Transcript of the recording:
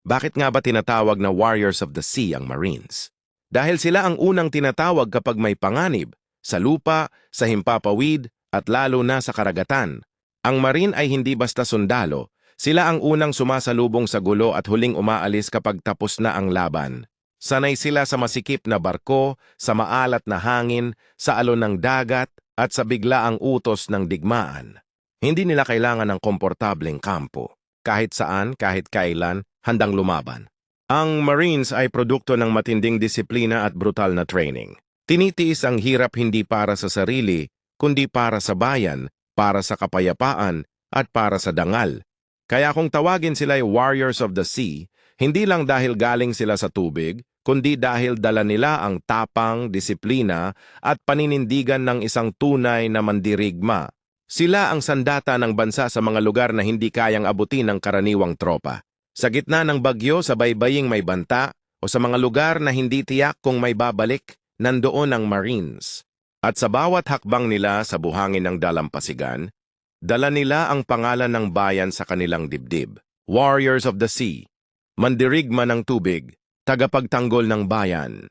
Bakit nga ba tinatawag na Warriors of the Sea ang Marines? Dahil sila ang unang tinatawag kapag may panganib, sa lupa, sa himpapawid, at lalo na sa karagatan. Ang Marine ay hindi basta sundalo, sila ang unang sumasalubong sa gulo at huling umaalis kapag tapos na ang laban. Sanay sila sa masikip na barko, sa maalat na hangin, sa alon ng dagat, at sa biglaang utos ng digmaan. Hindi nila kailangan ng komportableng kampo. Kahit saan, kahit kailan, handang lumaban. Ang Marines ay produkto ng matinding disiplina at brutal na training. Tinitiis ang hirap hindi para sa sarili, kundi para sa bayan, para sa kapayapaan, at para sa dangal. Kaya kung tawagin sila ay Warriors of the Sea, hindi lang dahil galing sila sa tubig, kundi dahil dala nila ang tapang, disiplina, at paninindigan ng isang tunay na mandirigma. Sila ang sandata ng bansa sa mga lugar na hindi kayang abutin ng karaniwang tropa. Sa gitna ng bagyo sa baybaying may banta o sa mga lugar na hindi tiyak kung may babalik, nandoon ang Marines. At sa bawat hakbang nila sa buhangin ng dalampasigan, dala nila ang pangalan ng bayan sa kanilang dibdib. Warriors of the Sea, mandirigma ng tubig, tagapagtanggol ng bayan.